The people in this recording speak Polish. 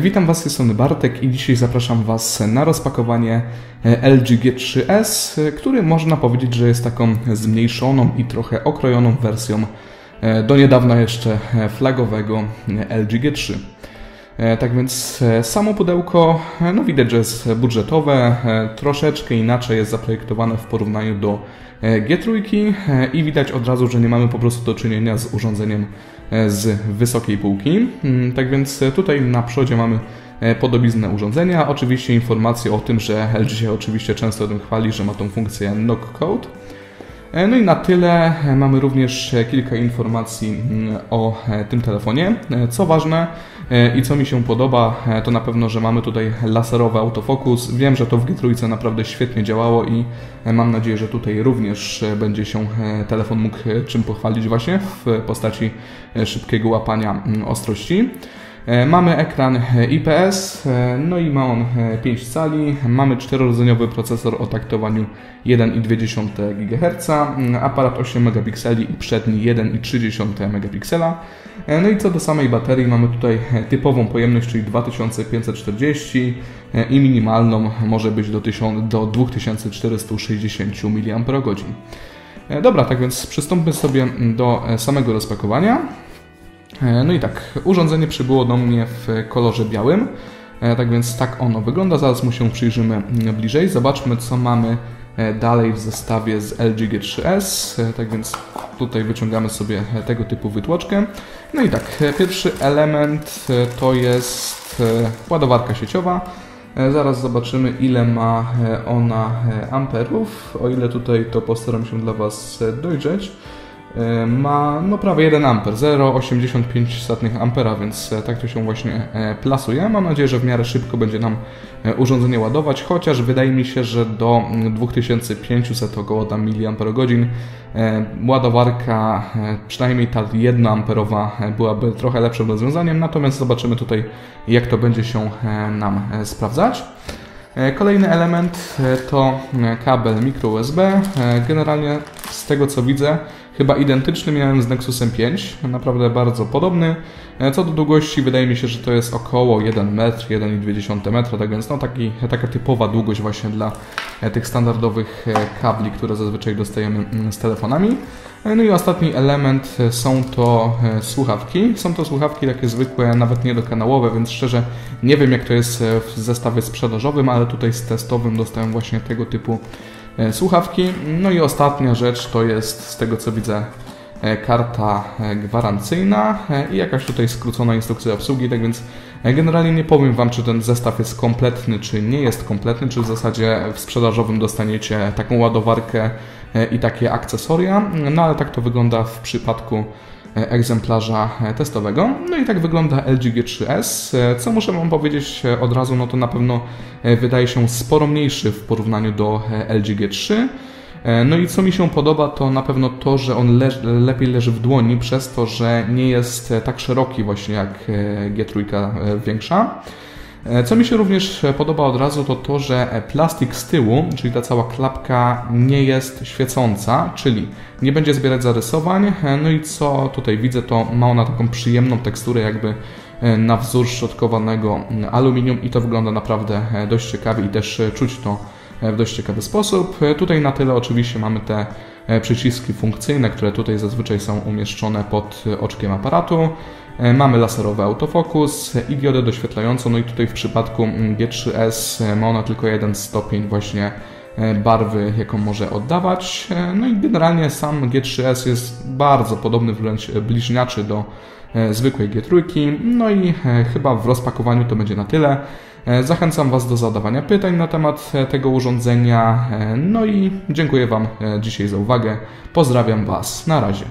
Witam Was, strony Bartek i dzisiaj zapraszam Was na rozpakowanie e, LG G3S, e, który można powiedzieć, że jest taką zmniejszoną i trochę okrojoną wersją e, do niedawna jeszcze flagowego LG G3. E, Tak więc samo pudełko, no widać, że jest budżetowe, troszeczkę inaczej jest zaprojektowane w porównaniu do e, G3 e, i widać od razu, że nie mamy po prostu do czynienia z urządzeniem z wysokiej półki. Mm, Tak więc e, tutaj na przodzie mamy e, podobiznę urządzenia, oczywiście informacje o tym, że LG się oczywiście często tym chwali, że ma tą funkcję knock code. E, No i na tyle e, mamy również e, kilka informacji mm, o tym telefonie. Co ważne i co mi się podoba, to na pewno, że mamy tutaj laserowy autofokus. Wiem, że to w G3 naprawdę świetnie działało i mam nadzieję, że tutaj również będzie się telefon mógł czym pochwalić właśnie w postaci szybkiego łapania mm, ostrości. E, Mamy ekran e, IPS, e, no i ma on e, 5 cali. Mamy czterorodzeniowy procesor o taktowaniu 1,2 GHz, mm, aparat 8 megapikseli i przedni 1,3 megapiksela. No i co do samej baterii, mamy tutaj typową pojemność, czyli 2440 e, i minimalną może być do, 1000, do 2460 mAh. Dobra, tak więc przystąpmy sobie do samego rozpakowania. E, No i tak, urządzenie przybyło do mnie w kolorze białym. E, Tak więc tak ono wygląda. Zaraz mu się przyjrzymy mm, bliżej. Zobaczmy, co mamy e, dalej w zestawie z LG G3S. E, Tak więc tutaj wyciągamy sobie tego typu wytłoczkę. No i tak, pierwszy element to jest ładowarka sieciowa. Zaraz zobaczymy, ile ma ona amperów. O ile tutaj to postaram się dla Was dojrzeć. E, Ma no prawie 1 amper, 0,85 ampera, więc e, tak to się właśnie e, plasuje. Mam nadzieję, że w miarę szybko będzie nam urządzenie ładować, chociaż wydaje mi się, że do mm, 2500 około tam mAh ładowarka, przynajmniej ta 1 amperowa byłaby trochę lepszym rozwiązaniem, natomiast zobaczymy tutaj jak to będzie się nam sprawdzać. Kolejny element to kabel micro USB. Generalnie z tego co widzę, chyba identyczny miałem z Nexusem 5, naprawdę bardzo podobny. E, Co do długości, wydaje mi się, że to jest około 1 metr, 1,2 metra, tak więc no taki, taka typowa długość właśnie dla e, tych standardowych e, kabli, które zazwyczaj dostajemy mm, z telefonami. No i ostatni element są to słuchawki. Są to słuchawki takie zwykłe, nawet nie dokanałowe, więc szczerze nie wiem jak to jest w zestawie sprzedażowym, ale tutaj z testowym dostałem właśnie tego typu słuchawki. No i ostatnia rzecz to jest z tego co widzę e, karta e, gwarancyjna e, i jakaś tutaj skrócona instrukcja obsługi, tak więc e, generalnie nie powiem Wam, czy ten zestaw jest kompletny, czy nie jest kompletny, czy w zasadzie w sprzedażowym dostaniecie taką ładowarkę e, i takie akcesoria, no ale tak to wygląda w przypadku e, egzemplarza e, testowego. No i tak wygląda LG G3S. E, Co muszę Wam powiedzieć e, od razu, no to na pewno e, wydaje się sporo mniejszy w porównaniu do e, LG G3. E, No i co mi się podoba, to na pewno to, że on lepiej leży w dłoni, przez to, że nie jest e, tak szeroki właśnie jak e, G3 e, większa. E, Co mi się również e, podoba od razu, to to, że e, plastik z tyłu, czyli ta cała klapka, nie jest świecąca, czyli nie będzie zbierać zarysowań. No i co tutaj widzę, to ma ona taką przyjemną teksturę, jakby na wzór szczotkowanego mm, aluminium i to wygląda naprawdę dość ciekawie i też czuć to w dość ciekawy sposób. Tutaj na tyle oczywiście mamy te przyciski funkcyjne, które tutaj zazwyczaj są umieszczone pod e, oczkiem aparatu. E, Mamy laserowy autofokus i diodę doświetlającą, no i tutaj w przypadku mm, G3S e, ma ona tylko jeden stopień właśnie e, barwy, jaką może oddawać. E, No i generalnie sam G3S jest bardzo podobny, wręcz bliźniaczy do e, zwykłej G3. No i e, chyba w rozpakowaniu to będzie na tyle. E, Zachęcam Was do zadawania pytań na temat e, tego urządzenia. E, No i dziękuję Wam e, dzisiaj za uwagę. Pozdrawiam Was. Na razie.